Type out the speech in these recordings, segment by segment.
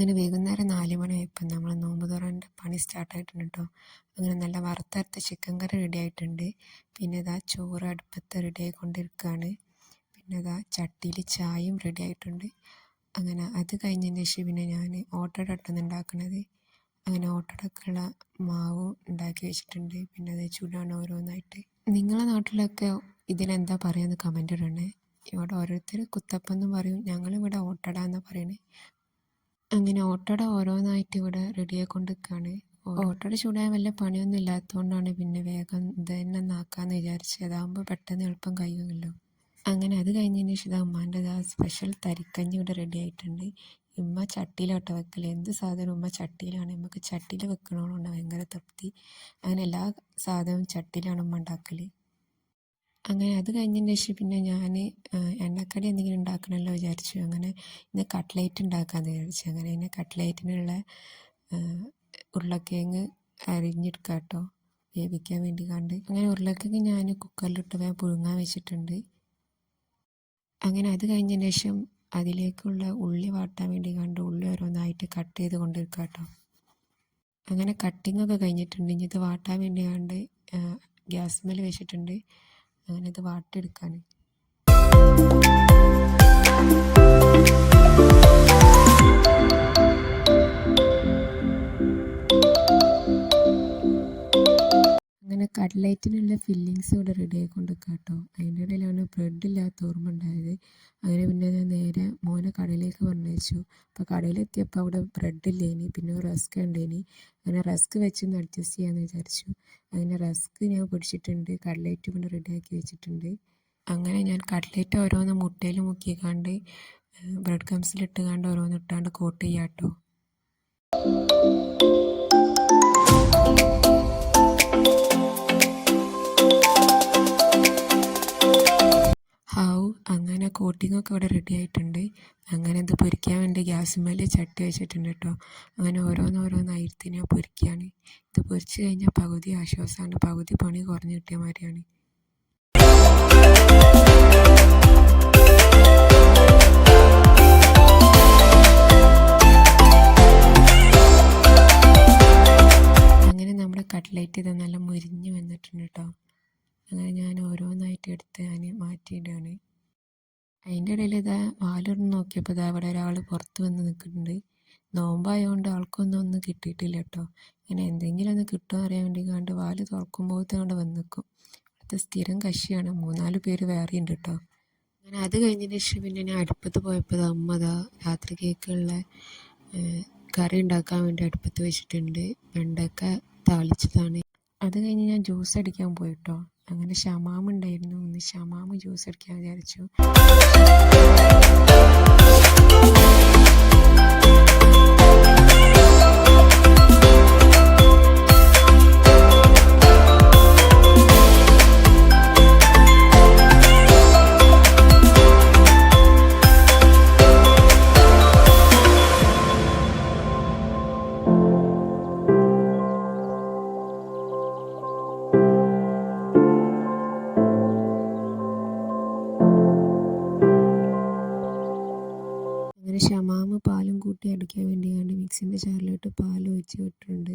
അങ്ങനെ വൈകുന്നേരം നാല് മണിയായപ്പോൾ നമ്മൾ നോമ്പ് തുറന്റെ പണി സ്റ്റാർട്ടായിട്ടുണ്ട് കേട്ടോ അങ്ങനെ നല്ല വറുത്തരത്ത ചിക്കൻ കറി റെഡി ആയിട്ടുണ്ട്. പിന്നെ ഇതാ ചോറ് അടുപ്പത്ത് റെഡി ആയിക്കൊണ്ടിരിക്കുകയാണ് പിന്നെ ഇതാ ചട്ടിയിൽ ചായയും റെഡി ആയിട്ടുണ്ട്. അങ്ങനെ അത് കഴിഞ്ഞതിന് ശേഷം പിന്നെ ഞാൻ ഓട്ടട ഇട്ടെന്ന് ഉണ്ടാക്കുന്നത് അങ്ങനെ ഓട്ടടക്കുള്ള മാവും ഉണ്ടാക്കി വെച്ചിട്ടുണ്ട്. പിന്നെ അത് ചൂടാണ് ഓരോന്നായിട്ട്. നിങ്ങളെ നാട്ടിലൊക്കെ ഇതിലെന്താ പറയുക എന്ന് കമന്റ് ഇടണേ. ഇവിടെ ഓരോരുത്തർ കുത്തപ്പം എന്ന് പറയും ഞങ്ങളിവിടെ ഓട്ടട എന്നാണ് പറയണേ. അങ്ങനെ ഓട്ടോടെ ഓരോന്നായിട്ട് ഇവിടെ റെഡിയായിക്കൊണ്ട് നിൽക്കുകയാണ് ഓട്ടോടെ ചൂടാൻ വല്ല പണിയൊന്നും ഇല്ലാത്തതുകൊണ്ടാണ് പിന്നെ വേഗം ഇത് തന്നെ നാക്കാന്ന് വിചാരിച്ചത് അതാകുമ്പോൾ പെട്ടെന്ന് എളുപ്പം കഴിയുമല്ലോ അങ്ങനെ അത് കഴിഞ്ഞതിന് ശേഷം അമ്മാന്റെ ആ സ്പെഷ്യൽ തരിക്കഞ്ഞി ഇവിടെ റെഡി ആയിട്ടുണ്ട്. ഉമ്മ ചട്ടിയിലോട്ട് വെക്കൽ എന്ത് സാധനവും ഉമ്മ ചട്ടിയിലാണ്. നമുക്ക് ചട്ടിയിൽ വെക്കണോണ്ട് ഭയങ്കര തൃപ്തി. അങ്ങനെ എല്ലാ സാധനവും ചട്ടിയിലാണ് ഉമ്മ ഉണ്ടാക്കൽ അങ്ങനെ അത് കഴിഞ്ഞതിന് ശേഷം പിന്നെ ഞാൻ എണ്ണക്കടി എന്തെങ്കിലും ഉണ്ടാക്കണമല്ലോ വിചാരിച്ചു. അങ്ങനെ ഇന്ന് കട്ട്ലേറ്റ് ഉണ്ടാക്കാമെന്ന് വിചാരിച്ചു. അങ്ങനെ ഇന്ന് കട്ട്ലേറ്റിനുള്ള ഉരുളക്കിഴങ്ങ് അരിഞ്ഞെടുക്കാം കേട്ടോ വേവിക്കാൻ വേണ്ടി കണ്ട്. അങ്ങനെ ഉരുളക്കിഴങ്ങ് ഞാൻ കുക്കറിലിട്ട് വേഗം പുഴുങ്ങാൻ വെച്ചിട്ടുണ്ട്. അങ്ങനെ അത് കഴിഞ്ഞതിന് ശേഷം അതിലേക്കുള്ള ഉള്ളി വാട്ടാൻ വേണ്ടി കണ്ട് ഉള്ളി ഓരോന്നായിട്ട് കട്ട് ചെയ്ത് കൊണ്ടിരിക്കുക കേട്ടോ അങ്ങനെ കട്ടിങ്ങൊക്കെ കഴിഞ്ഞിട്ടുണ്ട്. ഇനി ഇത് വാട്ടാൻ വേണ്ടി കണ്ട് ഗ്യാസ് മേൽ വെച്ചിട്ടുണ്ട്. അങ്ങനെ ഇത് വാട്ടിയെടുക്കാൻ അങ്ങനെ കട്ട്ലൈറ്റിനുള്ള ഫില്ലിങ്സ് ഇവിടെ റെഡി ആയിക്കൊണ്ട് കേട്ടോ അതിന്റെ ഇടയിലാണ് ബ്രെഡ് ഇല്ലാത്ത ഓർമ്മ ഉണ്ടായത്. അങ്ങനെ പിന്നെ ഞാൻ നേരെ മോനെ കടയിലേക്ക് പറഞ്ഞയച്ചു. അപ്പോൾ കടയിലെത്തിയപ്പോൾ അവിടെ ബ്രെഡ് ഇല്ലേനി പിന്നെ റസ്ക് ഉണ്ടേനി അങ്ങനെ റസ്ക് വെച്ച് അഡ്ജസ്റ്റ് ചെയ്യാമെന്ന് വിചാരിച്ചു. അങ്ങനെ റസ്ക് ഞാൻ പിടിച്ചിട്ടുണ്ട് കട്ട്ലേറ്റ് കൊണ്ട് റെഡിയാക്കി വെച്ചിട്ടുണ്ട്. അങ്ങനെ ഞാൻ കട്ട്ലേറ്റ് ഓരോന്ന് മുട്ടയിൽ മുക്കിക്കാണ്ട് ബ്രെഡ് കംസിലിട്ട് കണ്ട് ഓരോന്ന് ഇട്ടാണ്ട് കോട്ട് ചെയ്യാം കേട്ടോ അങ്ങനെ കോട്ടിങ്ങൊക്കെ ഇവിടെ റെഡി ആയിട്ടുണ്ട്. അങ്ങനെ ഇത് പൊരിക്കാൻ വേണ്ടി ഗ്യാസുമേൽ ചട്ടി വെച്ചിട്ടുണ്ട് കേട്ടോ അങ്ങനെ ഓരോന്നോരോന്നായിട്ട് ഞാൻ പൊരിക്കുകയാണ് ഇത് പൊരിച്ച് കഴിഞ്ഞാൽ പകുതി ആശ്വാസമാണ്. പകുതി പണി കുറഞ്ഞ് കിട്ടിയ മാതിരിയാണ്. നമ്മുടെ ചെയ്ത് നല്ല മുരിഞ്ഞ് വന്നിട്ടുണ്ട് കേട്ടോ അങ്ങനെ ഞാൻ ഓരോന്നായിട്ട് എടുത്ത് ഞാൻ മാറ്റിയിടുകയാണ് അതിന്റെ ഇടയിൽ ഇതാ വാലൊന്ന് നോക്കിയപ്പോൾ ഇതാ അവിടെ ഒരാൾ പുറത്ത് വന്ന് നിൽക്കുന്നുണ്ട്. നോമ്പായതുകൊണ്ട് ആൾക്കൊന്നും ഒന്നും കിട്ടിയിട്ടില്ല കേട്ടോ ഇങ്ങനെ എന്തെങ്കിലും ഒന്ന് കിട്ടുമോ അറിയാൻ വേണ്ടി കണ്ട് വാൽ തുറക്കുമ്പോഴത്തെ കൊണ്ട് വന്ന് നിൽക്കും അടുത്ത സ്ഥിരം കശിയാണ്. മൂന്നാൽ പേര് വേറെ ഉണ്ട് കേട്ടോ അങ്ങനെ അത് കഴിഞ്ഞതിന് ശേഷം പിന്നെ ഞാൻ അടുപ്പത്ത് പോയപ്പോൾ അമ്മ അതാ രാത്രി കേക്കുള്ള കറി ഉണ്ടാക്കാൻ വേണ്ടി അടുപ്പത്ത് വെച്ചിട്ടുണ്ട്. വെണ്ടക്ക താളിച്ചതാണ്. അത് കഴിഞ്ഞ് ഞാൻ ജ്യൂസ് അടിക്കാൻ പോയിട്ടോ. അങ്ങനെ ഷമാമ് ഉണ്ടായിരുന്നു ഒന്ന് ഷമാമ് ജ്യൂസ് അടിക്കാൻ വിചാരിച്ചു. അങ്ങനെ ഷമാമ് പാലും കൂട്ടി അടിക്കാൻ വേണ്ടി കണ്ട് മിക്സിന്റെ ചാറിലോട്ട് പാൽ ഒഴിച്ച് വിട്ടിട്ടുണ്ട്.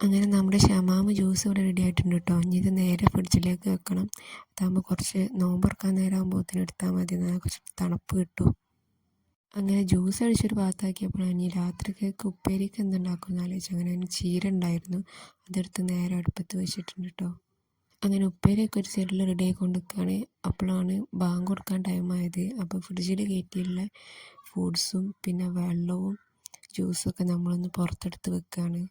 അങ്ങനെ നമ്മുടെ ഷമാമ് ജ്യൂസ് ഇവിടെ റെഡി ആയിട്ടുണ്ട് കേട്ടോ ഇനി ഇത് നേരെ ഫ്രിഡ്ജിലേക്ക് വെക്കണം. അതാകുമ്പോൾ കുറച്ച് നോമ്പറക്കാൻ നേരം ആകുമ്പോൾ എടുത്താൽ മതി. എന്നാൽ കുറച്ച് തണുപ്പ് കിട്ടും. അങ്ങനെ ജ്യൂസ് അടിച്ചൊരു ഭാഗത്താക്കിയപ്പോഴാണ് ഇനി രാത്രിക്ക് ഉപ്പേരിക്ക് എന്തുണ്ടാക്കുമെന്ന് ആലോചിച്ചു അങ്ങനെ ചീര ഉണ്ടായിരുന്നു. അതെടുത്ത് നേരെ അടുപ്പത്ത് വെച്ചിട്ടുണ്ട് കേട്ടോ അങ്ങനെ ഉപ്പേരിയൊക്കെ ഒരു സൈഡിൽ റെഡി ആയിക്കൊണ്ട് നിൽക്കുകയാണ് അപ്പോഴാണ് ബാങ്ക് കൊടുക്കാൻ ടൈമായത് അപ്പോൾ ഫ്രിഡ്ജിൽ കയറ്റിയുള്ള ഫുഡ്സും പിന്നെ വെള്ളവും ജ്യൂസൊക്കെ നമ്മളൊന്ന് പുറത്തെടുത്ത് വെക്കുകയാണ്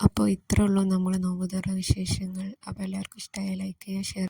അപ്പോൾ ഇത്രയുള്ളൂ നമ്മൾ നോമ്പുതുറ വിശേഷങ്ങൾ അപ്പോൾ എല്ലാവർക്കും ഇഷ്ടമായ ലൈക്ക് ചെയ്യുക ഷെയർ